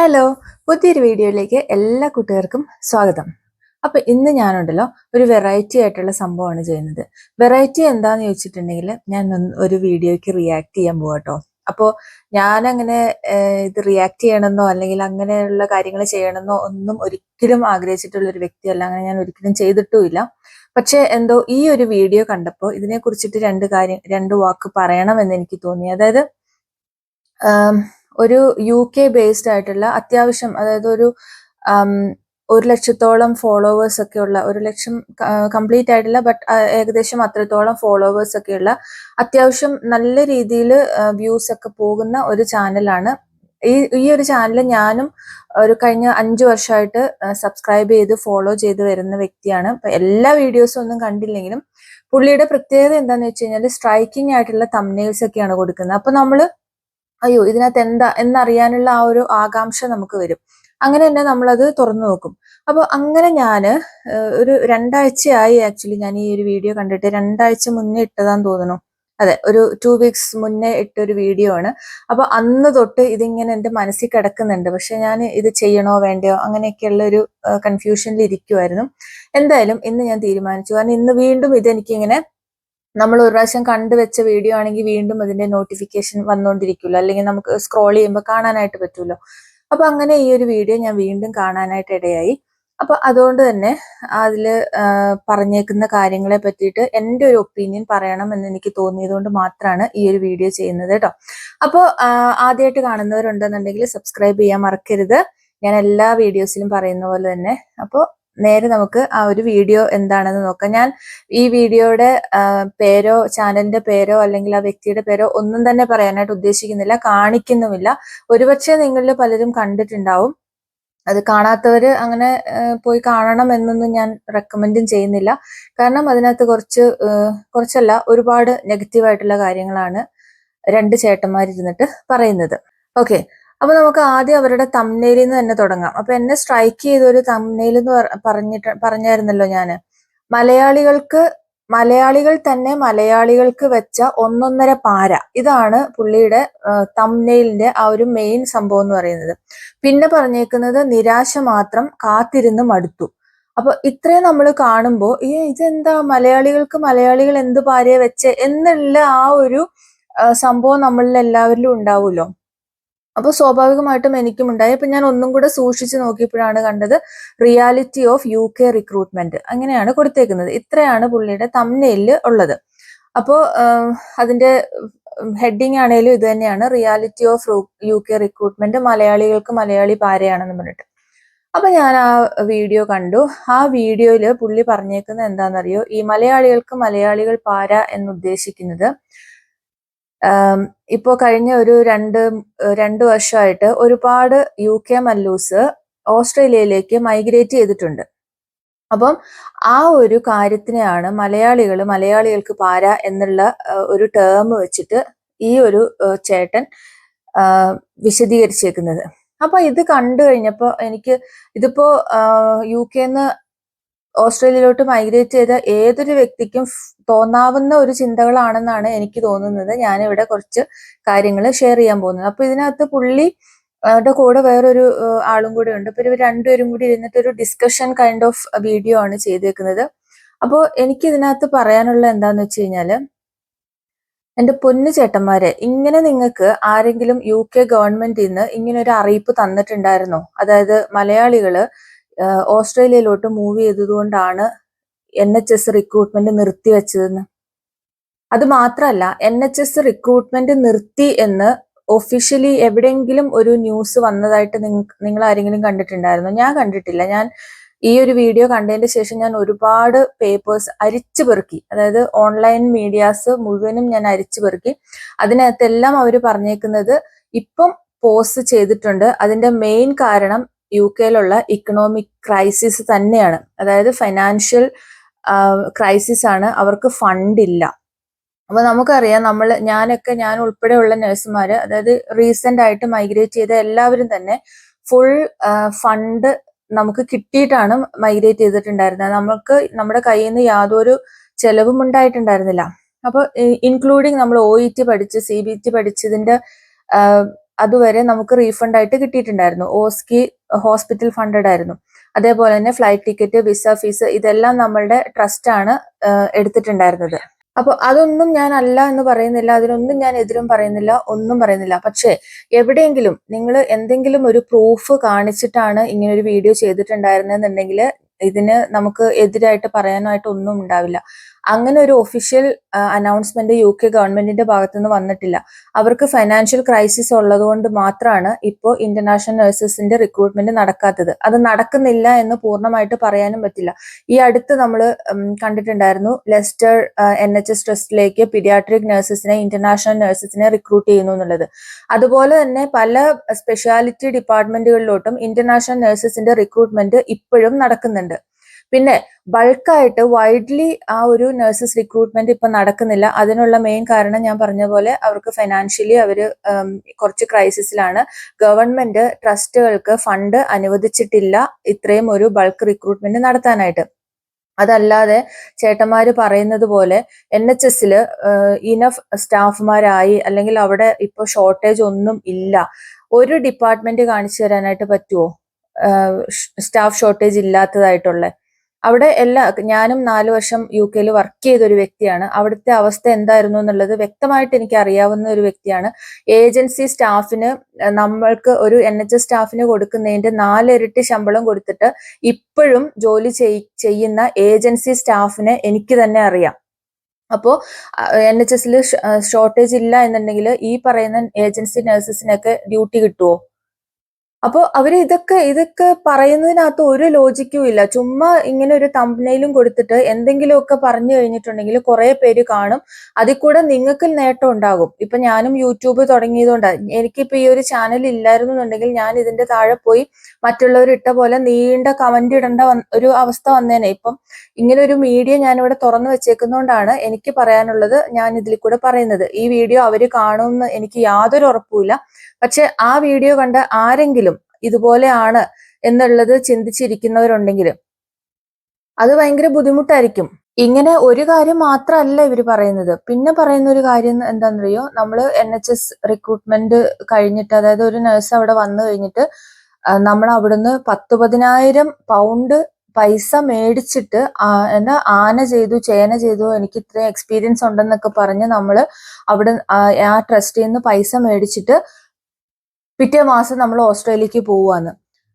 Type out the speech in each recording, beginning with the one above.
Hello പുതിയൊരു വീഡിയോയിലേക്ക് എല്ലാ കൂട്ടുകാർക്കും സ്വാഗതം. അപ്പൊ ഇന്ന് ഞാനുണ്ടല്ലോ ഒരു വെറൈറ്റി ആയിട്ടുള്ള സംഭവമാണ് ചെയ്യുന്നത്. വെറൈറ്റി എന്താന്ന് ചോദിച്ചിട്ടുണ്ടെങ്കിൽ ഞാൻ ഒരു വീഡിയോയ്ക്ക് റിയാക്ട് ചെയ്യാൻ പോവാട്ടോ അപ്പോൾ ഞാനങ്ങനെ ഇത് റിയാക്ട് ചെയ്യണമെന്നോ അല്ലെങ്കിൽ അങ്ങനെയുള്ള കാര്യങ്ങൾ ചെയ്യണമെന്നോ ഒന്നും ഒരിക്കലും ആഗ്രഹിച്ചിട്ടുള്ള ഒരു വ്യക്തിയല്ല. അങ്ങനെ ഞാൻ ഒരിക്കലും ചെയ്തിട്ടുമില്ല. പക്ഷേ എന്തോ ഈ ഒരു വീഡിയോ കണ്ടപ്പോൾ ഇതിനെ കുറിച്ചിട്ട് രണ്ട് കാര്യം രണ്ട് വാക്ക് പറയണമെന്ന് എനിക്ക് തോന്നി. അതായത് ഒരു യു കെ ബേസ്ഡ് ആയിട്ടുള്ള അത്യാവശ്യം അതായത് ഒരു ഒരു ലക്ഷത്തോളം ഫോളോവേഴ്സ് ഒക്കെ ഉള്ള ഒരു ലക്ഷം കംപ്ലീറ്റ് ആയിട്ടില്ല ബട്ട് ഏകദേശം അത്രത്തോളം ഫോളോവേഴ്സ് ഒക്കെ ഉള്ള അത്യാവശ്യം നല്ല രീതിയിൽ വ്യൂസ് ഒക്കെ പോകുന്ന ഒരു ചാനലാണ് ഈ ഈ ഒരു ചാനൽ ഞാനും ഒരു കഴിഞ്ഞ അഞ്ചു വർഷമായിട്ട് സബ്സ്ക്രൈബ് ചെയ്ത് ഫോളോ ചെയ്ത് വരുന്ന വ്യക്തിയാണ്. എല്ലാ വീഡിയോസും ഒന്നും കണ്ടില്ലെങ്കിലും പുള്ളിയുടെ പ്രത്യേകത എന്താണെന്ന് വെച്ച് കഴിഞ്ഞാൽ സ്ട്രൈക്കിംഗ് ആയിട്ടുള്ള തമ്നെയിൽസ് ഒക്കെയാണ് കൊടുക്കുന്നത്. അപ്പൊ നമ്മൾ അയ്യോ ഇതിനകത്ത് എന്താ എന്നറിയാനുള്ള ആ ഒരു ആകാംക്ഷ നമുക്ക് വരും. അങ്ങനെ തന്നെ നമ്മളത് തുറന്നു നോക്കും. അപ്പോൾ അങ്ങനെ ഞാൻ ഒരു രണ്ടാഴ്ചയായി ആക്ച്വലി ഞാൻ ഈ ഒരു വീഡിയോ കണ്ടിട്ട് രണ്ടാഴ്ച മുന്നേ ഇട്ടതാന്ന് തോന്നുന്നു. അതെ ഒരു ടു വീക്സ് മുന്നേ ഇട്ട ഒരു വീഡിയോ ആണ്. അപ്പൊ അന്ന് തൊട്ട് ഇതിങ്ങനെ എന്റെ മനസ്സിൽ കിടക്കുന്നുണ്ട്. പക്ഷെ ഞാൻ ഇത് ചെയ്യണോ വേണ്ടയോ അങ്ങനെയൊക്കെയുള്ള ഒരു കൺഫ്യൂഷനിൽ ഇരിക്കുമായിരുന്നു എന്തായാലും ഇന്ന് ഞാൻ തീരുമാനിച്ചു. കാരണം ഇന്ന് വീണ്ടും ഇതെനിക്കിങ്ങനെ നമ്മൾ ഒരു പ്രാവശ്യം കണ്ടുവെച്ച വീഡിയോ ആണെങ്കിൽ വീണ്ടും അതിന്റെ നോട്ടിഫിക്കേഷൻ വന്നുകൊണ്ടിരിക്കുമല്ലോ അല്ലെങ്കിൽ നമുക്ക് സ്ക്രോൾ ചെയ്യുമ്പോൾ കാണാനായിട്ട് പറ്റുമല്ലോ അപ്പൊ അങ്ങനെ ഈ ഒരു വീഡിയോ ഞാൻ വീണ്ടും കാണാനായിട്ട് ഇടയായി. അപ്പൊ അതുകൊണ്ട് തന്നെ അതിൽ പറഞ്ഞേക്കുന്ന കാര്യങ്ങളെ പറ്റിയിട്ട് എന്റെ ഒരു ഒപ്പീനിയൻ പറയണം എന്ന് എനിക്ക് തോന്നിയതുകൊണ്ട് മാത്രമാണ് ഈ ഒരു വീഡിയോ ചെയ്യുന്നത് കേട്ടോ അപ്പോൾ ആദ്യമായിട്ട് കാണുന്നവരുണ്ടെന്നുണ്ടെങ്കിൽ സബ്സ്ക്രൈബ് ചെയ്യാൻ മറക്കരുത്. ഞാൻ എല്ലാ വീഡിയോസിലും പറയുന്ന പോലെ തന്നെ. അപ്പോൾ നേരെ നമുക്ക് ആ ഒരു വീഡിയോ എന്താണെന്ന് നോക്കാം. ഞാൻ ഈ വീഡിയോയുടെ പേരോ ചാനലിന്റെ പേരോ അല്ലെങ്കിൽ ആ വ്യക്തിയുടെ പേരോ ഒന്നും തന്നെ പറയാനായിട്ട് ഉദ്ദേശിക്കുന്നില്ല കാണിക്കുന്നുമില്ല. ഒരുപക്ഷെ നിങ്ങളിൽ പലരും കണ്ടിട്ടുണ്ടാവും. അത് കാണാത്തവര് അങ്ങനെ പോയി കാണണം എന്നൊന്നും ഞാൻ റെക്കമെൻഡും ചെയ്യുന്നില്ല. കാരണം അതിനകത്ത് കുറച്ച് കുറച്ചല്ല ഒരുപാട് നെഗറ്റീവ് ആയിട്ടുള്ള കാര്യങ്ങളാണ് രണ്ട് ചേട്ടന്മാരിരുന്നിട്ട് പറയുന്നത്. ഓക്കെ അപ്പൊ നമുക്ക് ആദ്യം അവരുടെ തമ്നയിൽ നിന്ന് തന്നെ തുടങ്ങാം. അപ്പൊ എന്നെ സ്ട്രൈക്ക് ചെയ്ത ഒരു തമ്നയിൽ എന്ന് പറഞ്ഞിട്ട് പറഞ്ഞായിരുന്നല്ലോ ഞാൻ മലയാളികൾക്ക് മലയാളികൾ തന്നെ മലയാളികൾക്ക് വെച്ച ഒന്നൊന്നര പാര. ഇതാണ് പുള്ളിയുടെ തമ്നെയിലിന്റെ ആ ഒരു മെയിൻ സംഭവം എന്ന് പറയുന്നത്. പിന്നെ പറഞ്ഞേക്കുന്നത് നിരാശ മാത്രം കാത്തിരുന്ന് മടുത്തു. അപ്പൊ ഇത്രയും നമ്മൾ കാണുമ്പോൾ ഈ ഇതെന്താ? മലയാളികൾക്ക് മലയാളികൾ എന്ത് പാരയെ വെച്ച്? എന്നുള്ള ആ ഒരു സംഭവം നമ്മളിൽ എല്ലാവരിലും ഉണ്ടാവുമല്ലോ. അപ്പൊ സ്വാഭാവികമായിട്ടും എനിക്കും ഉണ്ടായി. അപ്പൊ ഞാൻ ഒന്നും കൂടെ സൂക്ഷിച്ച് നോക്കിയപ്പോഴാണ് കണ്ടത് reality of U K recruitment അങ്ങനെയാണ് കൊടുത്തേക്കുന്നത്. ഇത്രയാണ് പുള്ളിയുടെ തമ്നയിൽ ഉള്ളത്. അപ്പോ അതിന്റെ ഹെഡിങ് ആണേലും ഇത് തന്നെയാണ്. Reality of U K recruitment മലയാളികൾക്ക് മലയാളി പാരയാണെന്ന് പറഞ്ഞിട്ട്. അപ്പൊ ഞാൻ ആ വീഡിയോ കണ്ടു. ആ വീഡിയോയിൽ പുള്ളി പറഞ്ഞേക്കുന്നത് എന്താണെന്നറിയോ? ഈ മലയാളികൾക്ക് മലയാളികൾ പാര എന്ന് ഉദ്ദേശിക്കുന്നത് ആം, ഇപ്പോ കഴിഞ്ഞ ഒരു രണ്ട് രണ്ട് വർഷമായിട്ട് ഒരുപാട് യു കെ മല്ലൂസ് ഓസ്ട്രേലിയയിലേക്ക് മൈഗ്രേറ്റ് ചെയ്തിട്ടുണ്ട്. അപ്പം ആ ഒരു കാര്യത്തിനെയാണ് മലയാളികൾ മലയാളികൾക്ക് പാര എന്നുള്ള ഒരു ടേം വെച്ചിട്ട് ഈ ഒരു ചേട്ടൻ വിശദീകരിച്ചേക്കുന്നത്. അപ്പൊ ഇത് കണ്ടു കഴിഞ്ഞപ്പോൾ എനിക്ക് ഇതിപ്പോ യു കെന്ന് ഓസ്ട്രേലിയയിലോട്ട് മൈഗ്രേറ്റ് ചെയ്ത ഏതൊരു വ്യക്തിക്കും തോന്നാവുന്ന ഒരു ചിന്തകളാണെന്നാണ് എനിക്ക് തോന്നുന്നത്. ഞാനിവിടെ കുറച്ച് കാര്യങ്ങൾ ഷെയർ ചെയ്യാൻ പോകുന്നത്. അപ്പൊ ഇതിനകത്ത് പുള്ളി അവരുടെ കൂടെ വേറൊരു ആളും കൂടെ ഉണ്ട്. അപ്പൊ ഇവർ രണ്ടുപേരും കൂടി ഇരുന്നിട്ട് ഒരു ഡിസ്കഷൻ കൈൻഡ് ഓഫ് വീഡിയോ ആണ് ചെയ്തേക്കുന്നത്. അപ്പോൾ എനിക്ക് ഇതിനകത്ത് പറയാനുള്ള എന്താന്ന് വെച്ച് കഴിഞ്ഞാൽ എന്റെ പൊന്നു ചേട്ടന്മാരെ ഇങ്ങനെ നിങ്ങൾക്ക് ആരെങ്കിലും യു കെ ഗവൺമെന്റിൽ നിന്ന് ഇങ്ങനെ ഒരു അറിയിപ്പ് തന്നിട്ടുണ്ടായിരുന്നോ? അതായത് മലയാളികൾ ഓസ്ട്രേലിയയിലോട്ട് മൂവ് ചെയ്തതുകൊണ്ടാണ് എൻ എച്ച് എസ് റിക്രൂട്ട്മെന്റ് നിർത്തിവെച്ചതെന്ന് അത് മാത്രമല്ല എൻ എച്ച് എസ് റിക്രൂട്ട്മെന്റ് നിർത്തി എന്ന് ഒഫീഷ്യലി എവിടെയെങ്കിലും ഒരു ന്യൂസ് വന്നതായിട്ട് നിങ്ങൾ ആരെങ്കിലും കണ്ടിട്ടുണ്ടായിരുന്നു? ഞാൻ കണ്ടിട്ടില്ല. ഞാൻ ഈ ഒരു വീഡിയോ കണ്ടതിന് ശേഷം ഞാൻ ഒരുപാട് പേപ്പേഴ്സ് അരിച്ചു പെറുക്കി. അതായത് ഓൺലൈൻ മീഡിയാസ് മുഴുവനും ഞാൻ അരിച്ചു പെറുക്കി. അതിനകത്തെല്ലാം അവർ പറഞ്ഞേക്കുന്നത് ഇപ്പം പോസ്റ്റ് ചെയ്തിട്ടുണ്ട്. അതിന്റെ മെയിൻ കാരണം യു കെയിലുള്ള ഇക്കണോമിക് ക്രൈസിസ് തന്നെയാണ്. അതായത് ഫൈനാൻഷ്യൽ ക്രൈസിസ് ആണ് അവർക്ക് ഫണ്ട് ഇല്ല. അപ്പൊ നമുക്കറിയാം നമ്മൾ ഞാനൊക്കെ ഞാൻ ഉൾപ്പെടെയുള്ള നഴ്സുമാര് അതായത് റീസെന്റ് ആയിട്ട് മൈഗ്രേറ്റ് ചെയ്ത എല്ലാവരും തന്നെ ഫുൾ ഫണ്ട് നമുക്ക് കിട്ടിയിട്ടാണ് മൈഗ്രേറ്റ് ചെയ്തിട്ടുണ്ടായിരുന്നത്. നമുക്ക് നമ്മുടെ കയ്യിൽ നിന്ന് യാതൊരു ചെലവും ഉണ്ടായിട്ടുണ്ടായിരുന്നില്ല. അപ്പോൾ ഇൻക്ലൂഡിങ് നമ്മൾ ഒ ഇ ടി പഠിച്ച് സി ബി ടി പഠിച്ചതിന്റെ അതുവരെ നമുക്ക് റീഫണ്ട് ആയിട്ട് കിട്ടിയിട്ടുണ്ടായിരുന്നു. ഓസ്കി ഹോസ്പിറ്റൽ ഫണ്ടഡ് ആയിരുന്നു. അതേപോലെ തന്നെ ഫ്ലൈറ്റ് ടിക്കറ്റ് വിസ ഫീസ് ഇതെല്ലാം നമ്മളുടെ ട്രസ്റ്റ് ആണ് ആഹ് എടുത്തിട്ടുണ്ടായിരുന്നത്. അപ്പോൾ അതൊന്നും ഞാൻ അല്ല എന്ന് പറയുന്നില്ല അതിനൊന്നും ഞാൻ എതിരും പറയുന്നില്ല ഒന്നും പറയുന്നില്ല. പക്ഷേ എവിടെയെങ്കിലും നിങ്ങൾ എന്തെങ്കിലും ഒരു പ്രൂഫ് കാണിച്ചിട്ടാണ് ഇങ്ങനെ ഒരു വീഡിയോ ചെയ്തിട്ടുണ്ടായിരുന്നെന്നുണ്ടെങ്കിൽ ഇതിന് നമുക്ക് എതിരായിട്ട് പറയാനായിട്ട് ഒന്നും ഉണ്ടാവില്ല. അങ്ങനെ ഒരു ഒഫീഷ്യൽ അനൗൺസ്മെന്റ് യു കെ ഗവൺമെന്റിന്റെ ഭാഗത്തുനിന്ന് വന്നിട്ടില്ല. അവർക്ക് ഫൈനാൻഷ്യൽ ക്രൈസിസ് ഉള്ളത് കൊണ്ട് മാത്രമാണ് ഇപ്പോൾ ഇന്റർനാഷണൽ നഴ്സസിന്റെ റിക്രൂട്ട്മെന്റ് നടക്കാത്തത്. അത് നടക്കുന്നില്ല എന്ന് പൂർണമായിട്ട് പറയാനും പറ്റില്ല. ഈ അടുത്ത് നമ്മൾ കണ്ടിട്ടുണ്ടായിരുന്നു ലെസ്റ്റർ എൻ എച്ച് എസ് ട്രസ്റ്റിലേക്ക് പിഡിയാട്രിക് നഴ്സസിനെ ഇന്റർനാഷണൽ നഴ്സസിനെ റിക്രൂട്ട് ചെയ്യുന്നു എന്നുള്ളത്. അതുപോലെ തന്നെ പല സ്പെഷ്യാലിറ്റി ഡിപ്പാർട്ട്മെന്റുകളിലോട്ടും ഇന്റർനാഷണൽ നഴ്സസിന്റെ റിക്രൂട്ട്മെന്റ് ഇപ്പോഴും നടക്കുന്നുണ്ട്. പിന്നെ ബൾക്കായിട്ട് വൈഡ്ലി ആ ഒരു നഴ്സസ് റിക്രൂട്ട്മെന്റ് ഇപ്പൊ നടക്കുന്നില്ല. അതിനുള്ള മെയിൻ കാരണം ഞാൻ പറഞ്ഞ പോലെ അവർക്ക് ഫൈനാൻഷ്യലി അവർ കുറച്ച് ക്രൈസിസിലാണ് ഗവൺമെന്റ് ട്രസ്റ്റുകൾക്ക് ഫണ്ട് അനുവദിച്ചിട്ടില്ല ഇത്രയും ഒരു ബൾക്ക് റിക്രൂട്ട്മെന്റ് നടത്താനായിട്ട്. അതല്ലാതെ ചേട്ടന്മാര് പറയുന്നത് പോലെ എൻ എച്ച് എസിൽ ഇനഫ് സ്റ്റാഫുമാരായി അല്ലെങ്കിൽ അവിടെ ഇപ്പോൾ ഷോർട്ടേജ് ഒന്നും ഇല്ല. ഒരു ഡിപ്പാർട്ട്മെന്റ് കാണിച്ചു തരാനായിട്ട് പറ്റുമോ സ്റ്റാഫ് ഷോർട്ടേജ് ഇല്ലാത്തതായിട്ടുള്ള അവിടെ എല്ലാ ഞാനും നാല് വർഷം യു കെയിൽ വർക്ക് ചെയ്ത ഒരു വ്യക്തിയാണ്. അവിടുത്തെ അവസ്ഥ എന്തായിരുന്നു എന്നുള്ളത് വ്യക്തമായിട്ട് എനിക്ക് അറിയാവുന്ന ഒരു വ്യക്തിയാണ്. ഏജൻസി സ്റ്റാഫിന് നമ്മൾക്ക് ഒരു എൻ എച്ച് എസ് സ്റ്റാഫിന് കൊടുക്കുന്നതിന്റെ നാലിരട്ടി ശമ്പളം കൊടുത്തിട്ട് ഇപ്പോഴും ജോലി ചെയ്- ചെയ്യുന്ന ഏജൻസി സ്റ്റാഫിനെ എനിക്ക് തന്നെ അറിയാം. അപ്പോൾ എൻ എച്ച് എസിൽ ഷോർട്ടേജ് ഇല്ല എന്നുണ്ടെങ്കിൽ ഈ പറയുന്ന ഏജൻസി നഴ്സസിനൊക്കെ ഡ്യൂട്ടി കിട്ടുമോ അപ്പോൾ അവർ ഇതൊക്കെ ഇതൊക്കെ പറയുന്നതിനകത്ത് ഒരു ലോജിക്കും ഇല്ല. ചുമ്മാ ഇങ്ങനെ ഒരു തമ്പനയിലും കൊടുത്തിട്ട് എന്തെങ്കിലുമൊക്കെ പറഞ്ഞു കഴിഞ്ഞിട്ടുണ്ടെങ്കിൽ കുറെ പേര് കാണും. അതിൽ കൂടെ നിങ്ങൾക്ക് നേട്ടം ഉണ്ടാകും. ഇപ്പൊ ഞാനും യൂട്യൂബ് തുടങ്ങിയതുകൊണ്ടാണ് എനിക്കിപ്പോ ഈ ഒരു ചാനൽ ഇല്ലായിരുന്നു എന്നുണ്ടെങ്കിൽ ഞാൻ ഇതിന്റെ താഴെ പോയി മറ്റുള്ളവർ ഇട്ട പോലെ നീണ്ട കമന്റ് ഇടേണ്ട ഒരു അവസ്ഥ വന്നേനെ. ഇപ്പം ഇങ്ങനെ ഒരു മീഡിയ ഞാൻ ഇവിടെ തുറന്നു വെച്ചേക്കുന്നതുകൊണ്ടാണ് എനിക്ക് പറയാനുള്ളത് ഞാൻ ഇതിൽ കൂടെ പറയുന്നത്. ഈ വീഡിയോ അവർ കാണുമെന്ന് എനിക്ക് യാതൊരു ഉറപ്പുമില്ല പക്ഷെ ആ വീഡിയോ കണ്ട ആരെങ്കിലും ഇതുപോലെയാണ് എന്നുള്ളത് ചിന്തിച്ചിരിക്കുന്നവരുണ്ടെങ്കിൽ അത് ഭയങ്കര ബുദ്ധിമുട്ടായിരിക്കും. ഇങ്ങനെ ഒരു കാര്യം മാത്രമല്ല ഇവർ പറയുന്നത്. പിന്നെ പറയുന്ന ഒരു കാര്യം എന്താണെന്നറിയോ നമ്മൾ എൻ എച്ച് എസ് റിക്രൂട്ട്മെന്റ് കഴിഞ്ഞിട്ട് അതായത് ഒരു നഴ്സ് അവിടെ വന്നു കഴിഞ്ഞിട്ട് നമ്മൾ അവിടുന്ന് പത്ത് പതിനായിരം പൗണ്ട് പൈസ മേടിച്ചിട്ട് എന്താ ആന ചെയ്തു ചേന ചെയ്തു എനിക്ക് ഇത്രയും എക്സ്പീരിയൻസ് ഉണ്ടെന്നൊക്കെ പറഞ്ഞ് നമ്മൾ അവിടെ ആ ട്രസ്റ്റിൽ നിന്ന് പൈസ മേടിച്ചിട്ട് പിറ്റേ മാസം നമ്മൾ ഓസ്ട്രേലിയക്ക് പോവാന്ന്.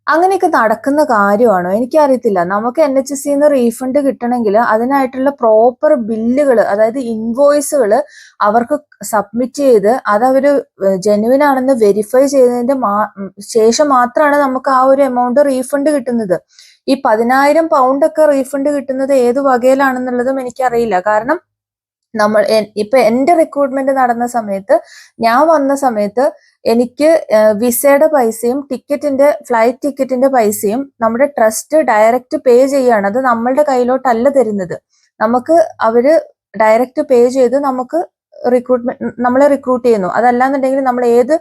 അങ്ങനെയൊക്കെ നടക്കുന്ന കാര്യമാണോ? എനിക്കറിയത്തില്ല. നമുക്ക് എൻ എച്ച് എസ് റീഫണ്ട് കിട്ടണമെങ്കിൽ അതിനായിട്ടുള്ള പ്രോപ്പർ ബില്ലുകൾ അതായത് ഇൻവോയ്സുകൾ അവർക്ക് സബ്മിറ്റ് ചെയ്ത് അത് അവർ ജെനുവിൻ ആണെന്ന് വെരിഫൈ ചെയ്തതിന്റെ ശേഷം മാത്രമാണ് നമുക്ക് ആ ഒരു എമൗണ്ട് റീഫണ്ട് കിട്ടുന്നത്. ഈ പതിനായിരം പൗണ്ട് ഒക്കെ റീഫണ്ട് കിട്ടുന്നത് ഏത് വകയിലാണെന്നുള്ളതും എനിക്കറിയില്ല. കാരണം നമ്മൾ ഇപ്പൊ എന്റെ റിക്രൂട്ട്മെന്റ് നടന്ന സമയത്ത് ഞാൻ വന്ന സമയത്ത് എനിക്ക് വിസയുടെ പൈസയും ടിക്കറ്റിന്റെ ഫ്ലൈറ്റ് ടിക്കറ്റിന്റെ പൈസയും നമ്മുടെ ട്രസ്റ്റ് ഡയറക്റ്റ് പേ ചെയ്യാണ്. അത് നമ്മളുടെ കയ്യിലോട്ടല്ല തരുന്നത്. നമുക്ക് അവർ ഡയറക്റ്റ് പേ ചെയ്ത് നമുക്ക് റിക്രൂട്ട്മെന്റ് നമ്മളെ റിക്രൂട്ട് ചെയ്യുന്നു. അതല്ലാന്നുണ്ടെങ്കിൽ നമ്മൾ ഏത്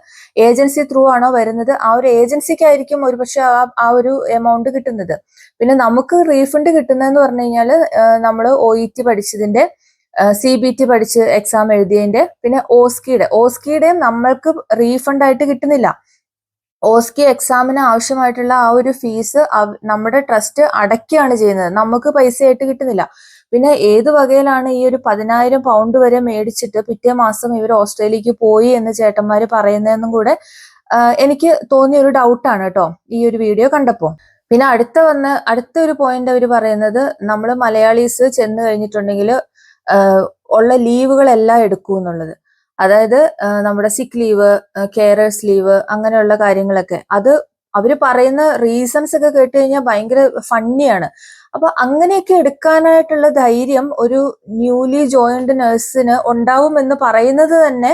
ഏജൻസി ത്രൂ ആണോ വരുന്നത് ആ ഒരു ഏജൻസിക്കായിരിക്കും ഒരുപക്ഷെ ആ ആ ഒരു എമൗണ്ട് കിട്ടുന്നത്. പിന്നെ നമുക്ക് റീഫണ്ട് കിട്ടുന്നതെന്ന് പറഞ്ഞു കഴിഞ്ഞാൽ നമ്മൾ ഒ ഇ ടി പഠിച്ചതിന്റെ സി ബി ടി പഠിച്ച് എക്സാം എഴുതിയതിന്റെ പിന്നെ ഓസ്കിയുടെ ഓസ്കിയുടെയും നമ്മൾക്ക് റീഫണ്ട് ആയിട്ട് കിട്ടുന്നില്ല. ഓസ്കി എക്സാമിന് ആവശ്യമായിട്ടുള്ള ആ ഒരു ഫീസ് നമ്മുടെ ട്രസ്റ്റ് അടയ്ക്കുകയാണ് ചെയ്യുന്നത്. നമുക്ക് പൈസയായിട്ട് കിട്ടുന്നില്ല. പിന്നെ ഏത് വകയിലാണ് ഈ ഒരു പതിനായിരം പൗണ്ട് വരെ മേടിച്ചിട്ട് പിറ്റേ മാസം ഇവർ ഓസ്ട്രേലിയക്ക് പോയി എന്ന് ചേട്ടന്മാർ പറയുന്നതെന്നും കൂടെ എനിക്ക് തോന്നിയ ഒരു ഡൗട്ടാണ് കേട്ടോ ഈ ഒരു വീഡിയോ കണ്ടപ്പോൾ പിന്നെ അടുത്ത വന്ന് അടുത്ത ഒരു പോയിന്റ് അവർ പറയുന്നത് നമ്മൾ മലയാളീസ് ചെന്ന് കഴിഞ്ഞിട്ടുണ്ടെങ്കിൽ ഉള്ള ലീവുകളെല്ലാം എടുക്കൂ എന്നുള്ളത്. അതായത് നമ്മുടെ സിക്ക് ലീവ് കെയറേഴ്സ് ലീവ് അങ്ങനെയുള്ള കാര്യങ്ങളൊക്കെ. അത് അവർ പറയുന്ന റീസൺസ് ഒക്കെ കേട്ട് കഴിഞ്ഞാൽ ഭയങ്കര ഫണ്ണിയാണ് അപ്പൊ അങ്ങനെയൊക്കെ എടുക്കാനായിട്ടുള്ള ധൈര്യം ഒരു ന്യൂലി ജോയിൻഡ് നഴ്സിന് ഉണ്ടാവുമെന്ന് പറയുന്നത് തന്നെ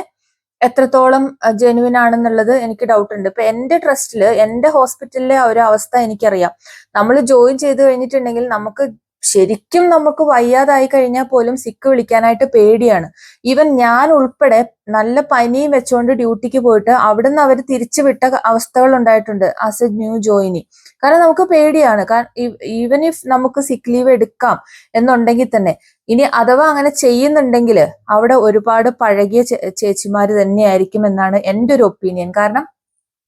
എത്രത്തോളം ജെനുവിൻ ആണെന്നുള്ളത് എനിക്ക് ഡൗട്ട് ഉണ്ട്. ഇപ്പൊ എന്റെ ട്രസ്റ്റിൽ എന്റെ ഹോസ്പിറ്റലിലെ ഒരു അവസ്ഥ എനിക്കറിയാം. നമ്മൾ ജോയിൻ ചെയ്ത് കഴിഞ്ഞിട്ടുണ്ടെങ്കിൽ നമുക്ക് ശരിക്കും നമുക്ക് വയ്യാതായി കഴിഞ്ഞാൽ പോലും സിക്ക് വിളിക്കാനായിട്ട് പേടിയാണ്. ഈവൻ ഞാൻ ഉൾപ്പെടെ നല്ല പനിയും വെച്ചുകൊണ്ട് ഡ്യൂട്ടിക്ക് പോയിട്ട് അവിടുന്ന് അവർ തിരിച്ചു വിട്ട അവസ്ഥകൾ ഉണ്ടായിട്ടുണ്ട് ആസ് എ ന്യൂ ജോയിനി കാരണം നമുക്ക് പേടിയാണ്. കാരണം ഈവൻ ഇഫ് നമുക്ക് സിക്ക് ലീവ് എടുക്കാം എന്നുണ്ടെങ്കിൽ തന്നെ ഇനി അഥവാ അങ്ങനെ ചെയ്യുന്നുണ്ടെങ്കിൽ അവിടെ ഒരുപാട് പഴകിയ ചേച്ചിമാർ തന്നെയായിരിക്കും എന്നാണ് എന്റെ ഒരു ഒപ്പീനിയൻ കാരണം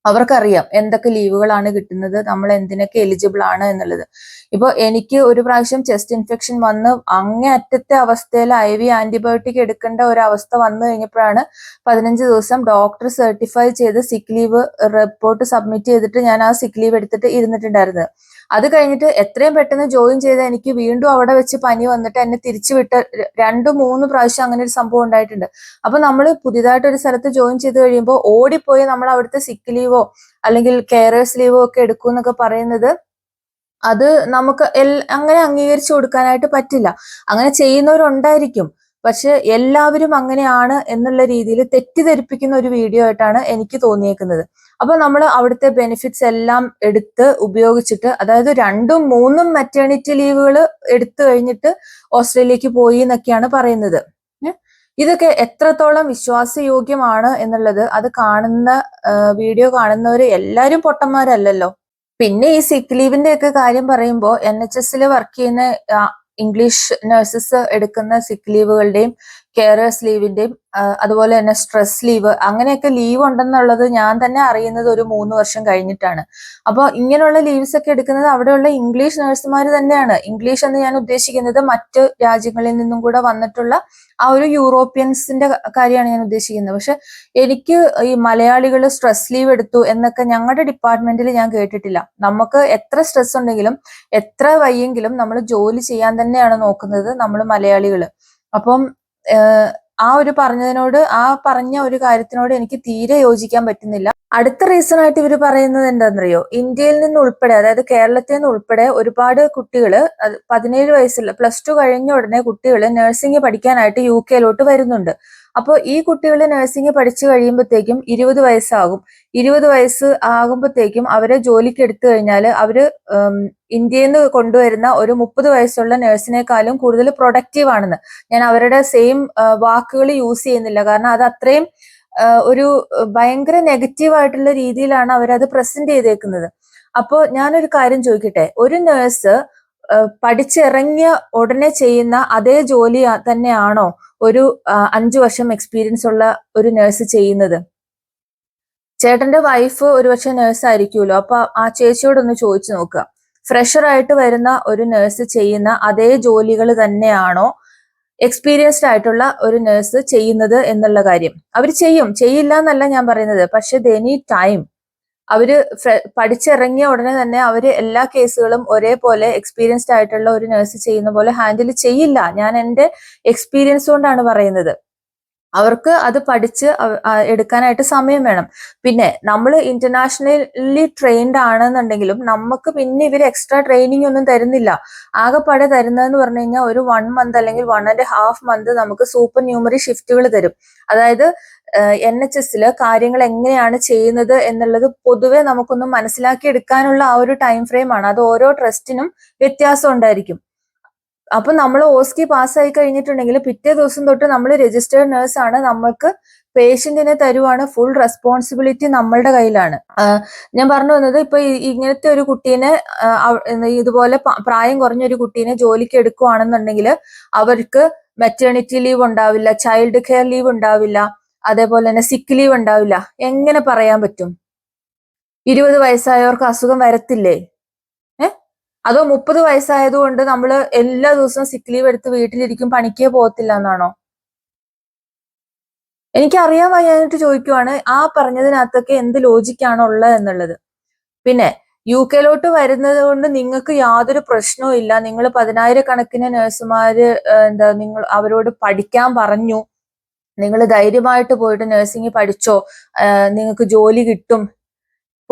അവർക്കറിയാം എന്തൊക്കെ ലീവുകളാണ് കിട്ടുന്നത് നമ്മൾ എന്തിനൊക്കെ എലിജിബിൾ ആണ് എന്നുള്ളത്. ഇപ്പൊ എനിക്ക് ഒരു പ്രാവശ്യം ചെസ്റ്റ് ഇൻഫെക്ഷൻ വന്ന് അങ്ങേയറ്റത്തെ അവസ്ഥയിൽ ഐ വി ആന്റിബയോട്ടിക് എടുക്കേണ്ട ഒരു അവസ്ഥ വന്നു കഴിഞ്ഞപ്പോഴാണ് പതിനഞ്ച് ദിവസം ഡോക്ടർ സർട്ടിഫൈ ചെയ്ത് സിക്ക് ലീവ് റിപ്പോർട്ട് സബ്മിറ്റ് ചെയ്തിട്ട് ഞാൻ ആ സിക്ക് ലീവ് എടുത്തിട്ട് ഇരുന്നിട്ടുണ്ടായിരുന്നത്. അത് കഴിഞ്ഞിട്ട് എത്രയും പെട്ടെന്ന് ജോയിൻ ചെയ്ത് എനിക്ക് വീണ്ടും അവിടെ വെച്ച് പനി വന്നിട്ട് എന്നെ തിരിച്ചു വിട്ട് രണ്ടു മൂന്ന് പ്രാവശ്യം അങ്ങനെ ഒരു സംഭവം ഉണ്ടായിട്ടുണ്ട്. അപ്പൊ നമ്മൾ പുതിയതായിട്ട് ഒരു സ്ഥലത്ത് ജോയിൻ ചെയ്ത് കഴിയുമ്പോൾ ഓടിപ്പോയി നമ്മൾ അവിടുത്തെ സിക്ക് ലീവോ അല്ലെങ്കിൽ കെയറേഴ്സ് ലീവോ ഒക്കെ എടുക്കും എന്നൊക്കെ പറയുന്നത് അത് നമുക്ക് എൽ അങ്ങനെ അംഗീകരിച്ചു കൊടുക്കാനായിട്ട് പറ്റില്ല. അങ്ങനെ ചെയ്യുന്നവരുണ്ടായിരിക്കും. പക്ഷെ എല്ലാവരും അങ്ങനെയാണ് എന്നുള്ള രീതിയിൽ തെറ്റിദ്ധരിപ്പിക്കുന്ന ഒരു വീഡിയോ ആയിട്ടാണ് എനിക്ക് തോന്നിയേക്കുന്നത്. അപ്പൊ നമ്മൾ അവിടുത്തെ ബെനിഫിറ്റ്സ് എല്ലാം എടുത്ത് ഉപയോഗിച്ചിട്ട് അതായത് രണ്ടും മൂന്നും മെറ്റേണിറ്റി ലീവുകൾ എടുത്തു കഴിഞ്ഞിട്ട് ഓസ്ട്രേലിയക്ക് പോയി എന്നൊക്കെയാണ് പറയുന്നത്. ഇതൊക്കെ എത്രത്തോളം വിശ്വാസയോഗ്യമാണ് എന്നുള്ളത് അത് കാണുന്ന വീഡിയോ കാണുന്നവർ എല്ലാവരും പൊട്ടന്മാരല്ലല്ലോ. പിന്നെ ഈ സിക്ക് ലീവിന്റെ ഒക്കെ കാര്യം പറയുമ്പോൾ എൻ എച്ച് എസിൽ വർക്ക് ചെയ്യുന്ന ഇംഗ്ലീഷ് നഴ്സസ് എടുക്കുന്ന സിക്ക് ലീവുകളുടെയും കെയറേഴ്സ് ലീവിന്റെയും അതുപോലെ തന്നെ സ്ട്രെസ് ലീവ് അങ്ങനെയൊക്കെ ലീവ് ഉണ്ടെന്നുള്ളത് ഞാൻ തന്നെ അറിയുന്നത് ഒരു മൂന്ന് വർഷം കഴിഞ്ഞിട്ടാണ്. അപ്പോൾ ഇങ്ങനെയുള്ള ലീവ്സ് ഒക്കെ എടുക്കുന്നത് അവിടെയുള്ള ഇംഗ്ലീഷ് നഴ്സുമാർ തന്നെയാണ്. ഇംഗ്ലീഷ് എന്ന് ഞാൻ ഉദ്ദേശിക്കുന്നത് മറ്റ് രാജ്യങ്ങളിൽ നിന്നും കൂടെ വന്നിട്ടുള്ള ആ ഒരു യൂറോപ്യൻസിന്റെ കാര്യമാണ് ഞാൻ ഉദ്ദേശിക്കുന്നത്. പക്ഷെ എനിക്ക് ഈ മലയാളികൾ സ്ട്രെസ് ലീവ് എടുത്തു എന്നൊക്കെ ഞങ്ങളുടെ ഡിപ്പാർട്ട്മെന്റിൽ ഞാൻ കേട്ടിട്ടില്ല. നമുക്ക് എത്ര സ്ട്രെസ് ഉണ്ടെങ്കിലും എത്ര വയ്യെങ്കിലും നമ്മൾ ജോലി ചെയ്യാൻ തന്നെയാണ് നോക്കുന്നത് നമ്മൾ മലയാളികൾ അപ്പം ആ ഒരു പറഞ്ഞതിനോട് ആ പറഞ്ഞ ഒരു കാര്യത്തിനോട് എനിക്ക് തീരെ യോജിക്കാൻ പറ്റുന്നില്ല. അടുത്ത റീസൺ ആയിട്ട് ഇവർ പറയുന്നത് എന്താണെന്നറിയോ ഇന്ത്യയിൽ നിന്ന് ഉൾപ്പെടെ അതായത് കേരളത്തിൽ നിന്ന് ഉൾപ്പെടെ ഒരുപാട് കുട്ടികൾ പതിനേഴ് വയസ്സിൽ പ്ലസ് ടു കഴിഞ്ഞ ഉടനെ കുട്ടികൾ നഴ്സിംഗ് പഠിക്കാനായിട്ട് യു കെയിലോട്ട് വരുന്നുണ്ട്. അപ്പോൾ ഈ കുട്ടികൾ നഴ്സിംഗ് പഠിച്ചു കഴിയുമ്പോഴത്തേക്കും ഇരുപത് വയസ്സാകും. ഇരുപത് വയസ്സ് ആകുമ്പോഴത്തേക്കും അവരെ ജോലിക്ക് എടുത്തു കഴിഞ്ഞാൽ അവർ ഇന്ത്യയിൽ നിന്ന് കൊണ്ടുവരുന്ന ഒരു മുപ്പത് വയസ്സുള്ള നഴ്സിനേക്കാളും കൂടുതൽ പ്രൊഡക്റ്റീവ് ആണെന്ന്. ഞാൻ അവരുടെ സെയിം വാക്കുകൾ യൂസ് ചെയ്യുന്നില്ല. കാരണം അത് അത്രയും ഒരു ഭയങ്കര നെഗറ്റീവ് ആയിട്ടുള്ള രീതിയിലാണ് അവരത് പ്രസന്റ് ചെയ്തേക്കുന്നത്. അപ്പോൾ ഞാനൊരു കാര്യം ചോദിക്കട്ടെ? ഒരു നേഴ്സ് പഠിച്ചിറങ്ങിയ ഉടനെ ചെയ്യുന്ന അതേ ജോലി തന്നെയാണോ ഒരു അഞ്ചു വർഷം എക്സ്പീരിയൻസ് ഉള്ള ഒരു നേഴ്സ് ചെയ്യുന്നത്? ചേട്ടന്റെ വൈഫ് ഒരു ഒരുപക്ഷെ നേഴ്സ് ആയിരിക്കുമല്ലോ. അപ്പൊ ആ ചേച്ചിയോടൊന്ന് ചോദിച്ചു നോക്കുക. ഫ്രഷർ ആയിട്ട് വരുന്ന ഒരു നേഴ്സ് ചെയ്യുന്ന അതേ ജോലികൾ തന്നെയാണോ എക്സ്പീരിയൻസ്ഡ് ആയിട്ടുള്ള ഒരു നേഴ്സ് ചെയ്യുന്നത് എന്നുള്ള കാര്യം. അവർ ചെയ്യും. ചെയ്യില്ല എന്നല്ല ഞാൻ പറയുന്നത്. പക്ഷെ ദേ ടൈം അവർ പഠിച്ചിറങ്ങിയ ഉടനെ തന്നെ അവർ എല്ലാ കേസുകളും ഒരേപോലെ എക്സ്പീരിയൻസ്ഡ് ആയിട്ടുള്ള ഒരു നേഴ്സ് ചെയ്യുന്ന പോലെ ഹാൻഡിൽ ചെയ്യില്ല. ഞാൻ എന്റെ എക്സ്പീരിയൻസ് കൊണ്ടാണ് പറയുന്നത്. അവർക്ക് അത് പഠിച്ച് എടുക്കാനായിട്ട് സമയം വേണം. പിന്നെ നമ്മൾ ഇന്റർനാഷണലി ട്രെയിൻഡ് ആണെന്നുണ്ടെങ്കിലും നമുക്ക് പിന്നെ ഇവർ എക്സ്ട്രാ ട്രെയിനിങ് ഒന്നും തരുന്നില്ല. ആകെപ്പാടെ തരുന്നതെന്ന് പറഞ്ഞു കഴിഞ്ഞാൽ ഒരു വൺ മന്ത് അല്ലെങ്കിൽ വൺ ആൻഡ് ഹാഫ് മന്ത് നമുക്ക് സൂപ്പർ ന്യൂമറി ഷിഫ്റ്റുകൾ തരും. അതായത് എൻ എച്ച് എസിൽ കാര്യങ്ങൾ എങ്ങനെയാണ് ചെയ്യുന്നത് എന്നുള്ളത് പൊതുവെ നമുക്കൊന്ന് മനസ്സിലാക്കി എടുക്കാനുള്ള ആ ഒരു ടൈം ഫ്രെയിം ആണ്. അത് ഓരോ ട്രസ്റ്റിനും വ്യത്യാസം ഉണ്ടായിരിക്കും. അപ്പൊ നമ്മൾ ഓസ്കി പാസ്സായി കഴിഞ്ഞിട്ടുണ്ടെങ്കിൽ പിറ്റേ ദിവസം തൊട്ട് നമ്മൾ രജിസ്റ്റേർഡ് നേഴ്സ് ആണ്. നമ്മൾക്ക് പേഷ്യന്റിനെ തരുവാണ് ഫുൾ റെസ്പോൺസിബിലിറ്റി നമ്മളുടെ കയ്യിലാണ്. ഞാൻ പറഞ്ഞു വന്നത് ഇപ്പൊ ഇങ്ങനത്തെ ഒരു കുട്ടീനെ ഇതുപോലെ പ്രായം കുറഞ്ഞ ഒരു കുട്ടീനെ ജോലിക്ക് എടുക്കുവാണെന്നുണ്ടെങ്കിൽ അവർക്ക് മെറ്റേണിറ്റി ലീവ് ഉണ്ടാവില്ല ചൈൽഡ് കെയർ ലീവ് ഉണ്ടാവില്ല അതേപോലെ തന്നെ സിക്ക് ലീവ് ഉണ്ടാവില്ല. എങ്ങനെ പറയാൻ പറ്റും? ഇരുപത് വയസ്സായവർക്ക് അസുഖം വരത്തില്ലേ? അതോ മുപ്പത് വയസ്സായതുകൊണ്ട് നമ്മൾ എല്ലാ ദിവസവും സിക്ക് ലീവ് എടുത്ത് വീട്ടിലിരിക്കും പണിക്കേ പോകത്തില്ല എന്നാണോ? എനിക്കറിയാൻ വയ്യാനായിട്ട് ചോദിക്കുവാണ് ആ പറഞ്ഞതിനകത്തൊക്കെ എന്ത് ലോജിക്കാണ് ഉള്ളത് എന്നുള്ളത്? പിന്നെ യു കെയിലോട്ട് വരുന്നത് കൊണ്ട് നിങ്ങൾക്ക് യാതൊരു പ്രശ്നവും ഇല്ല. നിങ്ങൾ പതിനായിരക്കണക്കിന് നഴ്സുമാര് എന്താ നിങ്ങൾ അവരോട് പഠിക്കാൻ പറഞ്ഞു. നിങ്ങൾ ധൈര്യമായിട്ട് പോയിട്ട് നഴ്സിംഗ് പഠിച്ചോ? നിങ്ങൾക്ക് ജോലി കിട്ടും.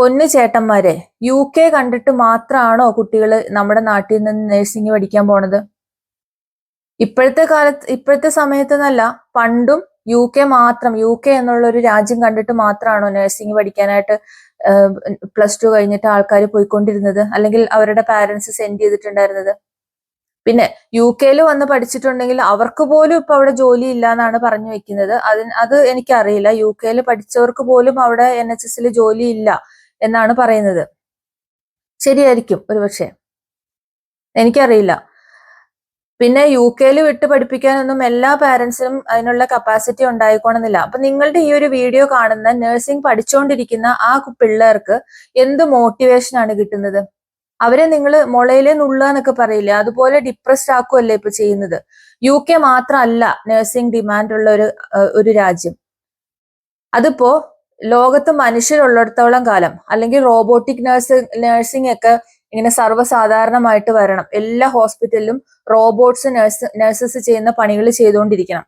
പൊന്നു ചേട്ടന്മാരെ യു കെ കണ്ടിട്ട് മാത്രമാണോ കുട്ടികൾ നമ്മുടെ നാട്ടിൽ നിന്ന് നഴ്സിംഗ് പഠിക്കാൻ പോണത്? ഇപ്പോഴത്തെ കാലത്ത് ഇപ്പോഴത്തെ സമയത്ത് നല്ല പണ്ടും യു കെ മാത്രം യു കെ എന്നുള്ള ഒരു രാജ്യം കണ്ടിട്ട് മാത്രമാണോ നഴ്സിംഗ് പഠിക്കാനായിട്ട് പ്ലസ് ടു കഴിഞ്ഞിട്ട് ആൾക്കാർ പോയിക്കൊണ്ടിരുന്നത്? അല്ലെങ്കിൽ അവരുടെ പാരന്റ്സ് സെൻഡ് ചെയ്തിട്ടുണ്ടായിരുന്നത്? പിന്നെ യു കെയിൽ വന്ന് പഠിച്ചിട്ടുണ്ടെങ്കിൽ അവർക്ക് പോലും ഇപ്പൊ അവിടെ ജോലി ഇല്ല എന്നാണ് പറഞ്ഞു വെക്കുന്നത്. അതിന് അത് എനിക്കറിയില്ല. യു കെയിൽ പഠിച്ചവർക്ക് പോലും അവിടെ എൻ എച്ച് എസിൽ ജോലി ഇല്ല. എന്നാണ് പറയുന്നത്. ശരിയായിരിക്കും ഒരുപക്ഷെ. എനിക്കറിയില്ല. പിന്നെ യു കെയിൽ വിട്ട് പഠിപ്പിക്കാനൊന്നും എല്ലാ പാരന്റ്സിനും അതിനുള്ള കപ്പാസിറ്റി ഉണ്ടായിക്കോണമെന്നില്ല അപ്പൊ നിങ്ങളുടെ ഈ ഒരു വീഡിയോ കാണുന്ന നഴ്സിംഗ് പഠിച്ചുകൊണ്ടിരിക്കുന്ന ആ പിള്ളേർക്ക് എന്ത് മോട്ടിവേഷൻ ആണ് കിട്ടുന്നത്? അവരെ നിങ്ങൾ മുളയിലെ നുള്ള എന്നൊക്കെ പറയില്ലേ? അതുപോലെ ഡിപ്രസ്ഡ് ആക്കുമല്ലേ ഇപ്പൊ ചെയ്യുന്നത്? യു കെ മാത്രമല്ല നഴ്സിംഗ് ഡിമാൻഡ് ഉള്ള ഒരു ഒരു രാജ്യം. അതിപ്പോ ലോകത്ത് മനുഷ്യരുള്ളിടത്തോളം കാലം അല്ലെങ്കിൽ റോബോട്ടിക് നഴ്സിംഗ് നഴ്സിംഗ് ഒക്കെ ഇങ്ങനെ സർവസാധാരണമായിട്ട് വരണം. എല്ലാ ഹോസ്പിറ്റലിലും റോബോട്ട്സ് നഴ്സ് നഴ്സസ് ചെയ്യുന്ന പണികൾ ചെയ്തുകൊണ്ടിരിക്കണം.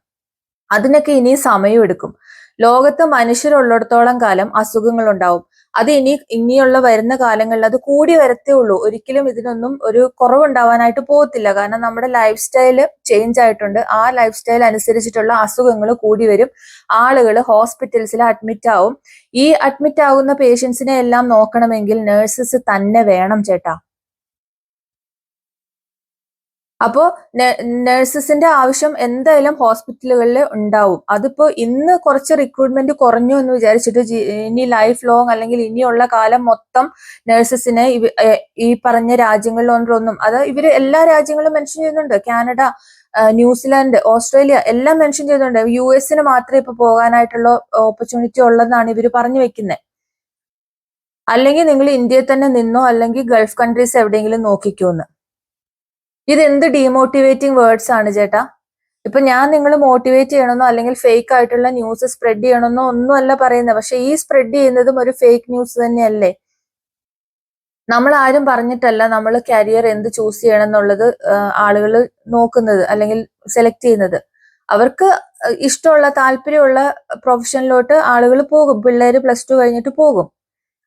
അതിനൊക്കെ ഇനി സമയമെടുക്കും. ലോകത്ത് മനുഷ്യരുള്ളിടത്തോളം കാലം അസുഖങ്ങൾ ഉണ്ടാവും അത് ഇനി ഇനിയുള്ള വരുന്ന കാലങ്ങളിൽ അത് കൂടി വരത്തേ ഉള്ളൂ. ഒരിക്കലും ഇതിനൊന്നും ഒരു കുറവുണ്ടാവാനായിട്ട് പോകത്തില്ല. കാരണം നമ്മുടെ ലൈഫ് സ്റ്റൈൽ ചേഞ്ച് ആയിട്ടുണ്ട്. ആ ലൈഫ് സ്റ്റൈൽ അനുസരിച്ചിട്ടുള്ള അസുഖങ്ങൾ കൂടി വരും. ആളുകൾ ഹോസ്പിറ്റൽസിൽ അഡ്മിറ്റ് ആവും. ഈ അഡ്മിറ്റ് ആവുന്ന പേഷ്യൻസിനെ എല്ലാം നോക്കണമെങ്കിൽ നഴ്സസ് തന്നെ വേണം ചേട്ടാ. അപ്പോ നഴ്സസിന്റെ ആവശ്യം എന്തായാലും ഹോസ്പിറ്റലുകളിൽ ഉണ്ടാവും. അതിപ്പോ ഇന്ന് കുറച്ച് റിക്രൂട്ട്മെന്റ് കുറഞ്ഞു എന്ന് വിചാരിച്ചിട്ട് ഇനി ലൈഫ് ലോങ് അല്ലെങ്കിൽ ഇനിയുള്ള കാലം മൊത്തം നഴ്സസിനെ ഈ പറഞ്ഞ രാജ്യങ്ങളിലൊന്നും അത് ഇവർ എല്ലാ രാജ്യങ്ങളും മെൻഷൻ ചെയ്യുന്നുണ്ട്. കാനഡ ന്യൂസിലാൻഡ് ഓസ്ട്രേലിയ എല്ലാം മെൻഷൻ ചെയ്യുന്നുണ്ട്. യു എസിന് മാത്രമേ ഇപ്പൊ പോകാനായിട്ടുള്ള ഓപ്പർച്യൂണിറ്റി ഉള്ളതെന്നാണ് ഇവർ പറഞ്ഞു വെക്കുന്നത് അല്ലെങ്കിൽ നിങ്ങൾ ഇന്ത്യയിൽ തന്നെ നിന്നോ അല്ലെങ്കിൽ ഗൾഫ് കൺട്രീസ് എവിടെയെങ്കിലും നോക്കിക്കോന്ന്. ഇത് എന്ത് ഡീമോട്ടിവേറ്റിംഗ് വേർഡ്സ് ആണ് ചേട്ടാ? ഇപ്പൊ ഞാൻ നിങ്ങൾ മോട്ടിവേറ്റ് ചെയ്യണമെന്നോ അല്ലെങ്കിൽ ഫേക്ക് ആയിട്ടുള്ള ന്യൂസ് സ്പ്രെഡ് ചെയ്യണമെന്നോ ഒന്നുമല്ല പറയുന്നത്. പക്ഷെ ഈ സ്പ്രെഡ് ചെയ്യുന്നതും ഒരു ഫേക്ക് ന്യൂസ് തന്നെയല്ലേ? നമ്മൾ ആരും പറഞ്ഞിട്ടല്ല നമ്മൾ കരിയർ എന്ത് ചൂസ് ചെയ്യണം എന്നുള്ളത് ആളുകൾ നോക്കുന്നത് അല്ലെങ്കിൽ സെലക്ട് ചെയ്യുന്നത്. അവർക്ക് ഇഷ്ടമുള്ള താല്പര്യമുള്ള പ്രൊഫഷനിലോട്ട് ആളുകൾ പോകും. പിള്ളേർ പ്ലസ് ടു കഴിഞ്ഞിട്ട് പോകും.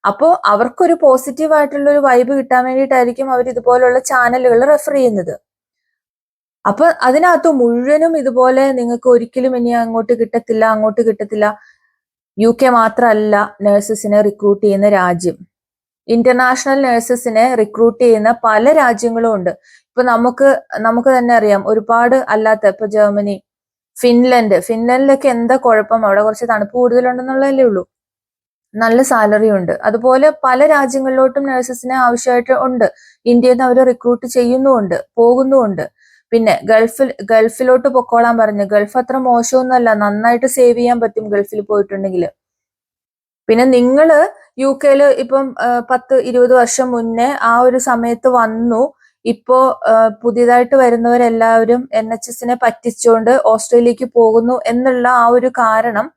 അപ്പോൾ അവർക്കൊരു പോസിറ്റീവ് ആയിട്ടുള്ള ഒരു വൈബ് കിട്ടാൻ വേണ്ടിയിട്ടായിരിക്കും അവർ ഇതുപോലുള്ള ചാനലുകൾ റെഫർ ചെയ്യുന്നത്. അപ്പൊ അതിനകത്ത് മുഴുവനും ഇതുപോലെ നിങ്ങൾക്ക് ഒരിക്കലും ഇനി അങ്ങോട്ട് കിട്ടത്തില്ല അങ്ങോട്ട് കിട്ടത്തില്ല. യു കെ മാത്രമല്ല നഴ്സസിനെ റിക്രൂട്ട് ചെയ്യുന്ന രാജ്യം. ഇന്റർനാഷണൽ നഴ്സസിനെ റിക്രൂട്ട് ചെയ്യുന്ന പല രാജ്യങ്ങളും ഉണ്ട്. ഇപ്പൊ നമുക്ക് നമുക്ക് തന്നെ അറിയാം ഒരുപാട് അല്ലാത്ത ഇപ്പൊ ജർമ്മനി ഫിൻലൻഡ് ഫിൻലൻഡിലൊക്കെ എന്താ കുഴപ്പം? അവിടെ കുറച്ച് തണുപ്പ് കൂടുതലുണ്ടെന്നുള്ളതല്ലേ ഉള്ളൂ. നല്ല സാലറി ഉണ്ട്. അതുപോലെ പല രാജ്യങ്ങളിലോട്ടും നഴ്സസിനെ ആവശ്യമായിട്ട് ഉണ്ട്. ഇന്ത്യയിൽ നിന്ന് അവർ റിക്രൂട്ട് ചെയ്യുന്നുമുണ്ട് പോകുന്നുമുണ്ട്. പിന്നെ ഗൾഫിൽ ഗൾഫിലോട്ട് പൊക്കോളാൻ പറഞ്ഞു. ഗൾഫ് അത്ര മോശമൊന്നുമല്ല. നന്നായിട്ട് സേവ് ചെയ്യാൻ പറ്റും ഗൾഫിൽ പോയിട്ടുണ്ടെങ്കിൽ. പിന്നെ നിങ്ങൾ യു കെയിൽ ഇപ്പം പത്ത് ഇരുപത് വർഷം മുന്നേ ആ ഒരു സമയത്ത് വന്നു. ഇപ്പോ പുതിയതായിട്ട് വരുന്നവരെല്ലാവരും എൻ എച്ച് എസിനെ പറ്റിച്ചുകൊണ്ട് ഓസ്ട്രേലിയക്ക് പോകുന്നു എന്നുള്ള ആ ഒരു കാരണം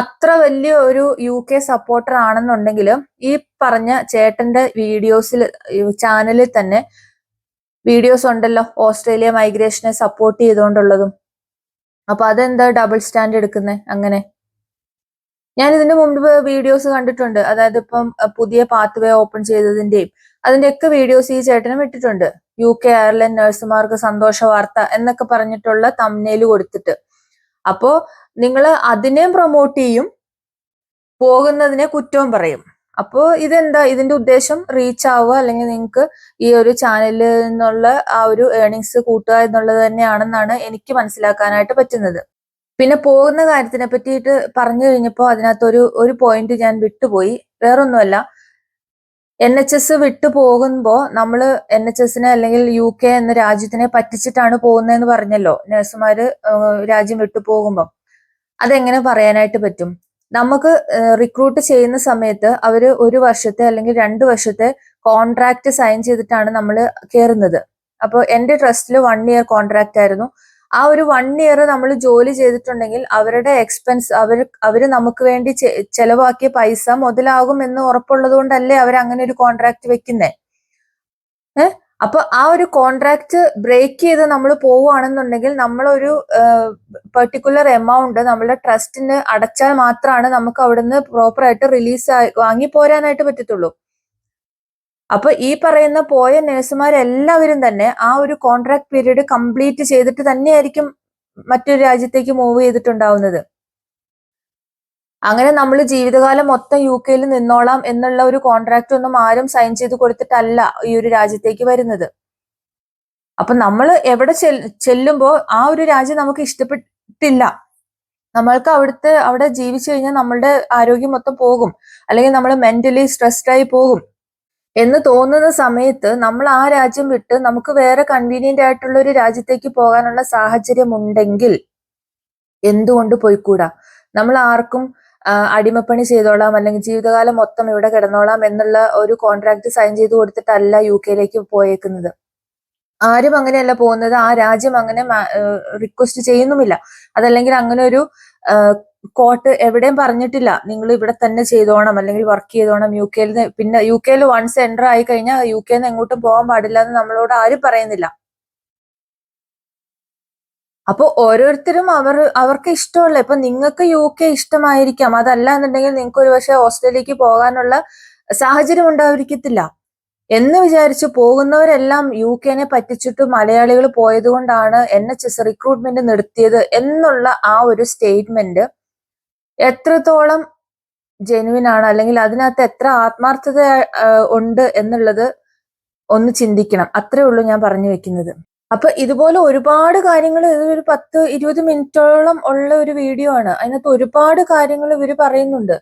അത്ര വലിയ ഒരു യു കെ സപ്പോർട്ടർ ആണെന്നുണ്ടെങ്കിലും ഈ പറഞ്ഞ ചേട്ടന്റെ വീഡിയോസിൽ ചാനലിൽ തന്നെ വീഡിയോസ് ഉണ്ടല്ലോ ഓസ്ട്രേലിയ മൈഗ്രേഷനെ സപ്പോർട്ട് ചെയ്തുകൊണ്ടുള്ളതും. അപ്പൊ അതെന്താ ഡബിൾ സ്റ്റാൻഡ് എടുക്കുന്നത് അങ്ങനെ? ഞാൻ ഇതിനു മുമ്പ് വീഡിയോസ് കണ്ടിട്ടുണ്ട്. അതായത് ഇപ്പം പുതിയ പാത്ത് വേ ഓപ്പൺ ചെയ്തതിന്റെയും അതിന്റെയൊക്കെ വീഡിയോസ് ഈ ചേട്ടനും ഇട്ടിട്ടുണ്ട്. യു കെ അയർലൻഡ് നഴ്സുമാർക്ക് സന്തോഷ വാർത്ത എന്നൊക്കെ പറഞ്ഞിട്ടുള്ള തമ്നേൽ കൊടുത്തിട്ട്. അപ്പോ നിങ്ങൾ അതിനെയും പ്രൊമോട്ട് ചെയ്യും പോകുന്നതിനെ കുറ്റവും പറയും. അപ്പോ ഇതെന്താ? ഇതിന്റെ ഉദ്ദേശം റീച്ച് ആവുക അല്ലെങ്കിൽ നിങ്ങൾക്ക് ഈ ഒരു ചാനലിൽ നിന്നുള്ള ആ ഒരു ഏണിങ്സ് കൂട്ടുക എന്നുള്ളത് തന്നെയാണെന്നാണ് എനിക്ക് മനസ്സിലാക്കാനായിട്ട് പറ്റുന്നത്. പിന്നെ പോകുന്ന കാര്യത്തിനെ പറ്റിയിട്ട് പറഞ്ഞു കഴിഞ്ഞപ്പോൾ അതിനകത്ത് ഒരു ഒരു പോയിന്റ് ഞാൻ വിട്ടുപോയി. വേറൊന്നുമല്ല. എൻ എച്ച് എസ് വിട്ടു പോകുമ്പോൾ നമ്മൾ എൻ എച്ച് എസിനെ അല്ലെങ്കിൽ യു കെ എന്ന രാജ്യത്തിനെ പറ്റിച്ചിട്ടാണ് പോകുന്നതെന്ന് പറഞ്ഞല്ലോ. നഴ്സുമാർ രാജ്യം വിട്ടു പോകുമ്പോൾ അതെങ്ങനെ പറയാനായിട്ട് പറ്റും? നമുക്ക് റിക്രൂട്ട് ചെയ്യുന്ന സമയത്ത് അവർ ഒരു വർഷത്തെ അല്ലെങ്കിൽ രണ്ട് വർഷത്തെ കോൺട്രാക്ട് സൈൻ ചെയ്തിട്ടാണ് നമ്മൾ കയറുന്നത് അപ്പോൾ എന്റെ ട്രസ്റ്റിൽ വൺ ഇയർ കോൺട്രാക്ട് ആയിരുന്നു. ആ ഒരു വൺ ഇയർ നമ്മൾ ജോലി ചെയ്തിട്ടുണ്ടെങ്കിൽ അവരുടെ എക്സ്പെൻസ് അവർ അവർ നമുക്ക് വേണ്ടി ചെലവാക്കിയ പൈസ മുതലാകും എന്ന് ഉറപ്പുള്ളത് കൊണ്ടല്ലേ അവർ അങ്ങനെ ഒരു കോൺട്രാക്ട് വെക്കുന്നേ. ഏഹ് അപ്പൊ ആ ഒരു കോൺട്രാക്ട് ബ്രേക്ക് ചെയ്ത് നമ്മൾ പോവുകയാണെന്നുണ്ടെങ്കിൽ നമ്മളൊരു പെർട്ടിക്കുലർ എമൗണ്ട് നമ്മളുടെ ട്രസ്റ്റിന് അടച്ചാൽ മാത്രമാണ് നമുക്ക് അവിടുന്ന് പ്രോപ്പറായിട്ട് റിലീസ് വാങ്ങി പോരാനായിട്ട് പറ്റത്തുള്ളൂ. അപ്പൊ ഈ പറയുന്ന പോയ നഴ്സുമാരെല്ലാവരും തന്നെ ആ ഒരു കോൺട്രാക്ട് പീരീഡ് കംപ്ലീറ്റ് ചെയ്തിട്ട് തന്നെയായിരിക്കും മറ്റൊരു രാജ്യത്തേക്ക് മൂവ് ചെയ്തിട്ടുണ്ടാവുന്നത്. അങ്ങനെ നമ്മൾ ജീവിതകാലം മൊത്തം യു കെയിൽ നിന്നോളാം എന്നുള്ള ഒരു കോൺട്രാക്ട് ഒന്നും ആരും സൈൻ ചെയ്ത് കൊടുത്തിട്ടല്ല ഈ ഒരു രാജ്യത്തേക്ക് വരുന്നത്. അപ്പൊ നമ്മൾ എവിടെ ചെല്ലുമ്പോൾ ചെല്ലുമ്പോ ആ ഒരു രാജ്യം നമുക്ക് ഇഷ്ടപ്പെട്ടില്ല. നമ്മൾക്ക് അവിടുത്തെ അവിടെ ജീവിച്ചു കഴിഞ്ഞാൽ നമ്മളുടെ ആരോഗ്യം മൊത്തം പോകും. അല്ലെങ്കിൽ നമ്മൾ മെന്റലി സ്ട്രെസ്ഡ് ആയി പോകും. എന്ന് തോന്നുന്ന സമയത്ത് നമ്മൾ ആ രാജ്യം വിട്ട് നമുക്ക് വേറെ കൺവീനിയന്റ് ആയിട്ടുള്ള ഒരു രാജ്യത്തേക്ക് പോകാനുള്ള സാഹചര്യം ഉണ്ടെങ്കിൽ എന്തുകൊണ്ട് പോയിക്കൂടാ? നമ്മൾ ആർക്കും അടിമപ്പണി ചെയ്തോളാം അല്ലെങ്കിൽ ജീവിതകാലം മൊത്തം ഇവിടെ കിടന്നോളാം എന്നുള്ള ഒരു കോൺട്രാക്ട് സൈൻ ചെയ്ത് കൊടുത്തിട്ടല്ല യു കെയിലേക്ക് പോയേക്കുന്നത്. ആരും അങ്ങനെയല്ല പോകുന്നത്. ആ രാജ്യം അങ്ങനെ റിക്വസ്റ്റ് ചെയ്യുന്നുമില്ല. അതല്ലെങ്കിൽ അങ്ങനെ ഒരു കോട്ട് എവിടെയും പറഞ്ഞിട്ടില്ല. നിങ്ങൾ ഇവിടെ തന്നെ ചെയ്തോണം. അല്ലെങ്കിൽ വർക്ക് ചെയ്തോണം. യു കെയിൽ പിന്നെ യു കെയിൽ വൺസ് എന്റർ ആയി കഴിഞ്ഞാൽ യു കെയിൽ നിന്ന് എങ്ങോട്ടും പോകാൻ പാടില്ല എന്ന് നമ്മളോട് ആരും പറയുന്നില്ല. അപ്പൊ ഓരോരുത്തരും അവർ അവർക്ക് ഇഷ്ടമുള്ള ഇപ്പൊ നിങ്ങൾക്ക് യു കെ ഇഷ്ടമായിരിക്കാം. അതല്ല എന്നുണ്ടെങ്കിൽ നിങ്ങൾക്ക് ഒരു പക്ഷേ ഓസ്ട്രേലിയക്ക് പോകാനുള്ള സാഹചര്യം ഉണ്ടായിരിക്കത്തില്ല. എന്ന് വിചാരിച്ച് പോകുന്നവരെല്ലാം യു കെനെ പറ്റിച്ചിട്ട് മലയാളികൾ പോയത് കൊണ്ടാണ് എൻ എച്ച് എസ് റിക്രൂട്ട്മെന്റ് നിർത്തിയത് എന്നുള്ള ആ ഒരു സ്റ്റേറ്റ്മെന്റ് എത്രത്തോളം ജെനുവിൻ ആണ് അല്ലെങ്കിൽ അതിനകത്ത് എത്ര ആത്മാർത്ഥത ഉണ്ട് എന്നുള്ളത് ഒന്ന് ചിന്തിക്കണം. അത്രേ ഉള്ളൂ ഞാൻ പറഞ്ഞു വെക്കുന്നത്. അപ്പൊ ഇതുപോലെ ഒരുപാട് കാര്യങ്ങൾ ഒരു പത്ത് ഇരുപത് മിനിറ്റോളം ഉള്ള ഒരു വീഡിയോ ആണ്. അതിനകത്ത് ഒരുപാട് കാര്യങ്ങൾ ഇവർ പറയുന്നുണ്ട്.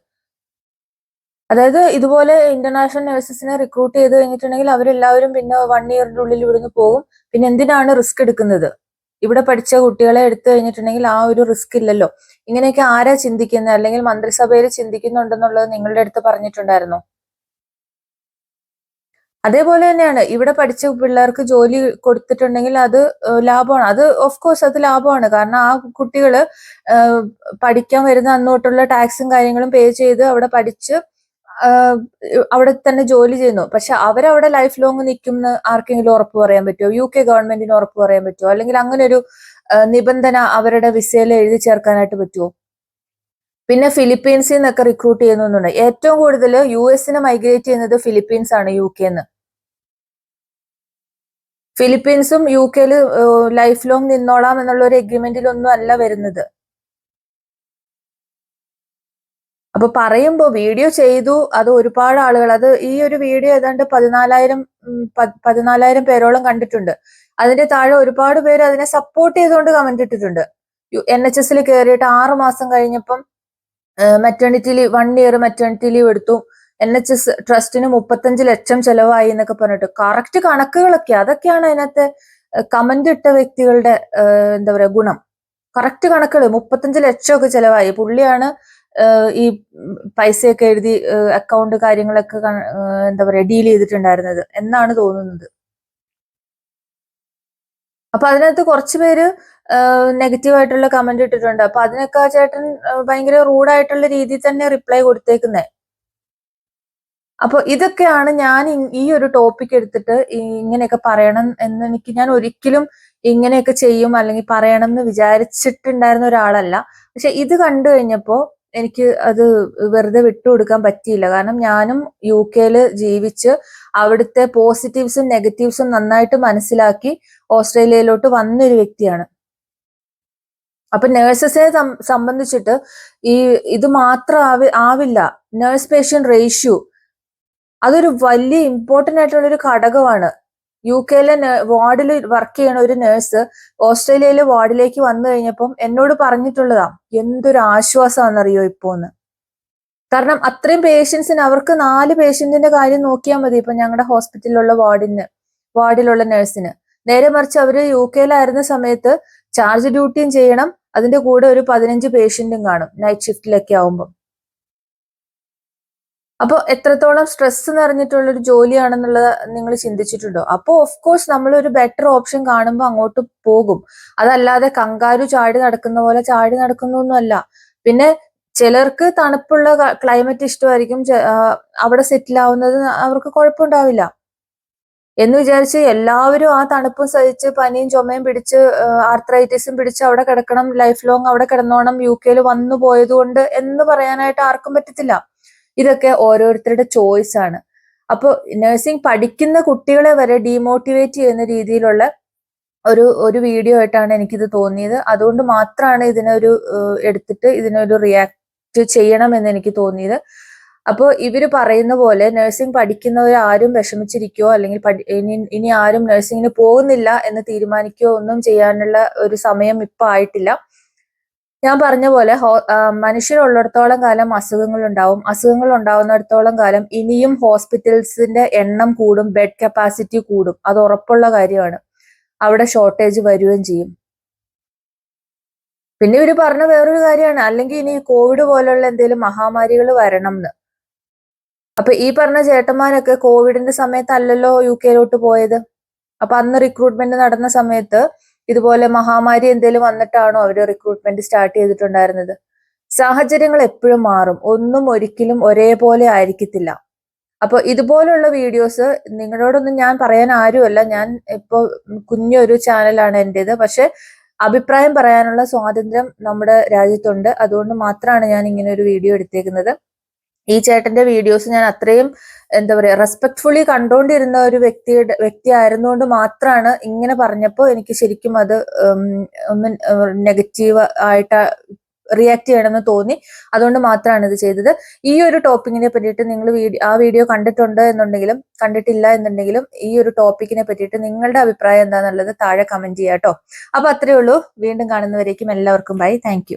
അതായത് ഇതുപോലെ ഇന്റർനാഷണൽ നഴ്സസിനെ റിക്രൂട്ട് ചെയ്ത് കഴിഞ്ഞിട്ടുണ്ടെങ്കിൽ അവരെല്ലാവരും പിന്നെ വൺ ഇയറിന്റെ ഉള്ളിൽ ഇവിടുന്ന് പോകും. പിന്നെ എന്തിനാണ് റിസ്ക് എടുക്കുന്നത്? ഇവിടെ പഠിച്ച കുട്ടികളെ എടുത്തു കഴിഞ്ഞിട്ടുണ്ടെങ്കിൽ ആ ഒരു റിസ്ക് ഇല്ലല്ലോ. ഇങ്ങനെയൊക്കെ ആരാ ചിന്തിക്കുന്നത് അല്ലെങ്കിൽ മന്ത്രിസഭയിൽ ചിന്തിക്കുന്നുണ്ടെന്നുള്ളത് നിങ്ങളുടെ അടുത്ത് പറഞ്ഞിട്ടുണ്ടായിരുന്നോ? അതേപോലെ തന്നെയാണ്. ഇവിടെ പഠിച്ച പിള്ളേർക്ക് ജോലി കൊടുത്തിട്ടുണ്ടെങ്കിൽ അത് ലാഭമാണ്. അത് ഓഫ് കോഴ്സ് അത് ലാഭമാണ്. കാരണം ആ കുട്ടികൾ പഠിക്കാൻ വരുന്ന അന്ന് തൊട്ടുള്ള ടാക്സും കാര്യങ്ങളും പേ ചെയ്ത് അവിടെ പഠിച്ച് അവിടെ തന്നെ ജോലി ചെയ്യുന്നു. പക്ഷെ അവരവിടെ ലൈഫ് ലോങ് നിൽക്കുന്ന ആർക്കെങ്കിലും ഉറപ്പ് പറയാൻ പറ്റുമോ? യു കെ ഗവൺമെന്റിന് ഉറപ്പ് പറയാൻ പറ്റുമോ? അല്ലെങ്കിൽ അങ്ങനെ ഒരു നിബന്ധന അവരുടെ വിസയിൽ എഴുതി ചേർക്കാനായിട്ട് പറ്റുമോ? പിന്നെ ഫിലിപ്പീൻസിൽ നിന്നൊക്കെ റിക്രൂട്ട് ചെയ്യുന്നുണ്ട് ഏറ്റവും കൂടുതൽ യു എസിന് മൈഗ്രേറ്റ് ചെയ്യുന്നത് ഫിലിപ്പീൻസ് ആണ് യു കെ എന്ന് ഫിലിപ്പീൻസും യു കെയിൽ ലൈഫ് ലോങ് നിന്നോളാം എന്നുള്ള ഒരു എഗ്രിമെന്റിലൊന്നും അല്ല വരുന്നത്. അപ്പൊ പറയുമ്പോ വീഡിയോ ചെയ്തു. അത് ഒരുപാട് ആളുകൾ അത് ഈ ഒരു വീഡിയോ ഏതാണ്ട് പതിനാലായിരം പതിനാലായിരം പേരോളം കണ്ടിട്ടുണ്ട്. അതിന്റെ താഴെ ഒരുപാട് പേര് അതിനെ സപ്പോർട്ട് ചെയ്തുകൊണ്ട് കമന്റ് ഇട്ടിട്ടുണ്ട്. എൻ എച്ച് എസിൽ കയറിയിട്ട് ആറ് മാസം കഴിഞ്ഞപ്പം maternity leave one year maternity leave എടുത്തു. എൻ എച്ച് എസ് ട്രസ്റ്റിന് മുപ്പത്തഞ്ച് ലക്ഷം ചെലവായി എന്നൊക്കെ പറഞ്ഞിട്ട്. കറക്റ്റ് കണക്കുകളൊക്കെ അതൊക്കെയാണ് അതിനകത്ത് കമന്റ് ഇട്ട വ്യക്തികളുടെ എന്താ പറയാ ഗുണം. കറക്റ്റ് കണക്കുകൾ മുപ്പത്തഞ്ച് ലക്ഷമൊക്കെ ചെലവായി. പുള്ളിയാണ് ഈ പൈസയൊക്കെ എഴുതി അക്കൗണ്ട് കാര്യങ്ങളൊക്കെ എന്താ പറയാ ഡീൽ ചെയ്തിട്ടുണ്ടായിരുന്നത് എന്നാണ് തോന്നുന്നത്. അപ്പൊ അതിനകത്ത് കുറച്ച് പേര് നെഗറ്റീവ് ആയിട്ടുള്ള കമന്റ് ഇട്ടിട്ടുണ്ട്. അപ്പൊ അതിനൊക്കെ ആ ചേട്ടൻ ഭയങ്കര റൂഡായിട്ടുള്ള രീതിയിൽ തന്നെ റിപ്ലൈ കൊടുത്തേക്കുന്നേ. അപ്പൊ ഇതൊക്കെയാണ് ഞാൻ ഈ ഒരു ടോപ്പിക് എടുത്തിട്ട് ഇങ്ങനെയൊക്കെ പറയണം എന്ന് എനിക്ക് ഞാൻ ഒരിക്കലും ഇങ്ങനെയൊക്കെ ചെയ്യും അല്ലെങ്കിൽ പറയണം എന്ന് വിചാരിച്ചിട്ടുണ്ടായിരുന്ന ഒരാളല്ല. പക്ഷെ ഇത് കണ്ടു കഴിഞ്ഞപ്പോ എനിക്ക് അത് വെറുതെ വിട്ടുകൊടുക്കാൻ പറ്റിയില്ല. കാരണം ഞാനും യു കെയിൽ ജീവിച്ച് അവിടുത്തെ പോസിറ്റീവ്സും നെഗറ്റീവ്സും നന്നായിട്ട് മനസ്സിലാക്കി ഓസ്ട്രേലിയയിലോട്ട് വന്നൊരു വ്യക്തിയാണ്. അപ്പൊ നേഴ്സസിനെ സംബന്ധിച്ചിട്ട് ഈ ഇത് മാത്രം ആവി ആവില്ല. നേഴ്സ് പേഷ്യൻ റേഷ്യോ അതൊരു വലിയ ഇമ്പോർട്ടന്റ് ആയിട്ടുള്ള ഒരു ഘടകമാണ്. യു കെയിലെ വാർഡിൽ വർക്ക് ചെയ്യണ ഒരു നേഴ്സ് ഓസ്ട്രേലിയയിലെ വാർഡിലേക്ക് വന്നു കഴിഞ്ഞപ്പം എന്നോട് പറഞ്ഞിട്ടുള്ളതാ എന്തൊരു ആശ്വാസമാണെന്നറിയോ ഇപ്പോന്ന്? കാരണം അത്രയും പേഷ്യൻസിന് അവർക്ക് നാല് പേഷ്യന്റിന്റെ കാര്യം നോക്കിയാൽ മതി ഇപ്പൊ ഞങ്ങളുടെ ഹോസ്പിറ്റലിലുള്ള വാർഡിന് വാർഡിലുള്ള നേഴ്സിന് നേരെ മറിച്ച് അവർ യു കെയിലായിരുന്ന സമയത്ത് ചാർജ് ഡ്യൂട്ടിയും ചെയ്യണം അതിന്റെ കൂടെ ഒരു പതിനഞ്ച് പേഷ്യന്റും കാണും നൈറ്റ് ഷിഫ്റ്റിലൊക്കെ ആവുമ്പോൾ അപ്പോൾ എത്രത്തോളം സ്ട്രെസ് നിറഞ്ഞിട്ടുള്ള ഒരു ജോലിയാണെന്നുള്ളത് നിങ്ങൾ ചിന്തിച്ചിട്ടുണ്ടോ? അപ്പോൾ ഓഫ് കോഴ്സ് നമ്മൾ ഒരു ബെറ്റർ ഓപ്ഷൻ കാണുമ്പോൾ അങ്ങോട്ട് പോകും. അതല്ലാതെ കങ്കാരു ചാടി നടക്കുന്ന പോലെ ചാടി നടക്കുന്നൊന്നുമല്ല. പിന്നെ ചിലർക്ക് തണുപ്പുള്ള ക്ലൈമറ്റ് ഇഷ്ടമായിരിക്കും. അവിടെ സെറ്റിൽ ആവുന്നത് അവർക്ക് കുഴപ്പമുണ്ടാവില്ല. എന്ന് വിചാരിച്ച് എല്ലാവരും ആ തണുപ്പും സഹിച്ച് പനിയും ചുമയും പിടിച്ച് ആർത്രൈറ്റിസും പിടിച്ച് അവിടെ കിടക്കണം. ലൈഫ് ലോങ് അവിടെ കിടന്നോണം. യു കെയിൽ വന്നു പോയത് കൊണ്ട് എന്ന് പറയാനായിട്ട് ആർക്കും പറ്റത്തില്ല. ഇതൊക്കെ ഓരോരുത്തരുടെ ചോയ്സ് ആണ്. അപ്പോൾ നഴ്സിംഗ് പഠിക്കുന്ന കുട്ടികളെ വരെ ഡീമോട്ടിവേറ്റ് ചെയ്യുന്ന രീതിയിലുള്ള ഒരു ഒരു വീഡിയോ ആയിട്ടാണ് എനിക്കിത് തോന്നിയത്. അതുകൊണ്ട് മാത്രമാണ് ഇതിനൊരു എടുത്തിട്ട് ഇതിനൊരു റിയാക്ട് ചെയ്യണം എന്ന് എനിക്ക് തോന്നിയത്. അപ്പോൾ ഇവർ പറയുന്ന പോലെ നഴ്സിംഗ് പഠിക്കുന്നവർ ആരും വിഷമിച്ചിരിക്കുകയോ അല്ലെങ്കിൽ ഇനി ഇനി ആരും നഴ്സിങ്ങിന് പോകുന്നില്ല എന്ന് തീരുമാനിക്കുകയോ ഒന്നും ചെയ്യാനുള്ള ഒരു സമയം ഇപ്പം ആയിട്ടില്ല. ഞാൻ പറഞ്ഞ പോലെ മനുഷ്യരുള്ളിടത്തോളം കാലം അസുഖങ്ങൾ ഉണ്ടാവും അസുഖങ്ങൾ ഉണ്ടാവുന്നിടത്തോളം കാലം ഇനിയും ഹോസ്പിറ്റൽസിന്റെ എണ്ണം കൂടും ബെഡ് കപ്പാസിറ്റി കൂടും. അത് ഉറപ്പുള്ള കാര്യമാണ്. അവിടെ ഷോർട്ടേജ് വരികയും ചെയ്യും. പിന്നെ ഇവർ പറഞ്ഞ വേറൊരു കാര്യമാണ്. അല്ലെങ്കിൽ ഇനി കോവിഡ് പോലുള്ള എന്തെങ്കിലും മഹാമാരികൾ വരണം എന്ന് അപ്പൊ ഈ പറഞ്ഞ ചേട്ടന്മാരൊക്കെ കോവിഡിന്റെ സമയത്തല്ലല്ലോ യു കെയിലോട്ട് പോയത്? അപ്പൊ അന്ന് റിക്രൂട്ട്മെന്റ് നടന്ന സമയത്ത് ഇതുപോലെ മഹാമാരി എന്തെങ്കിലും വന്നിട്ടാണോ അവർ റിക്രൂട്ട്മെന്റ് സ്റ്റാർട്ട് ചെയ്തിട്ടുണ്ടായിരുന്നത്? സാഹചര്യങ്ങൾ എപ്പോഴും മാറും. ഒന്നും ഒരിക്കലും ഒരേപോലെ ആയിരിക്കത്തില്ല. അപ്പൊ ഇതുപോലുള്ള വീഡിയോസ് നിങ്ങളോടൊന്നും ഞാൻ പറയാൻ ആരുമല്ല. ഞാൻ ഇപ്പോ കുഞ്ഞൊരു ചാനലാണ് എന്റെത് പക്ഷെ അഭിപ്രായം പറയാനുള്ള സ്വാതന്ത്ര്യം നമ്മുടെ രാജ്യത്തുണ്ട്. അതുകൊണ്ട് മാത്രമാണ് ഞാൻ ഇങ്ങനെ ഒരു വീഡിയോ എടുത്തേക്കുന്നത്. ഈ ചേട്ടന്റെ വീഡിയോസ് ഞാൻ അത്രയും എന്താ പറയാ റെസ്പെക്ട്ഫുള്ളി കണ്ടുകൊണ്ടിരുന്ന ഒരു വ്യക്തിയുടെ വ്യക്തി ആയിരുന്നുകൊണ്ട് മാത്രമാണ് ഇങ്ങനെ പറഞ്ഞപ്പോൾ എനിക്ക് ശരിക്കും അത് ഒന്ന് നെഗറ്റീവ് ആയിട്ട് റിയാക്ട് ചെയ്യണമെന്ന് തോന്നി. അതുകൊണ്ട് മാത്രമാണ് ഇത് ചെയ്തത്. ഈ ഒരു ടോപ്പിക്കിനെ പറ്റിയിട്ട് നിങ്ങൾ ആ വീഡിയോ കണ്ടിട്ടുണ്ട് എന്നുണ്ടെങ്കിലും കണ്ടിട്ടില്ല എന്നുണ്ടെങ്കിലും ഈ ഒരു ടോപ്പിക്കിനെ പറ്റിയിട്ട് നിങ്ങളുടെ അഭിപ്രായം എന്താണെന്നുള്ളത് താഴെ കമന്റ് ചെയ്യാം കേട്ടോ അപ്പൊ അത്രേ ഉള്ളൂ. വീണ്ടും കാണുന്നവരേക്കും എല്ലാവർക്കും ബൈ താങ്ക്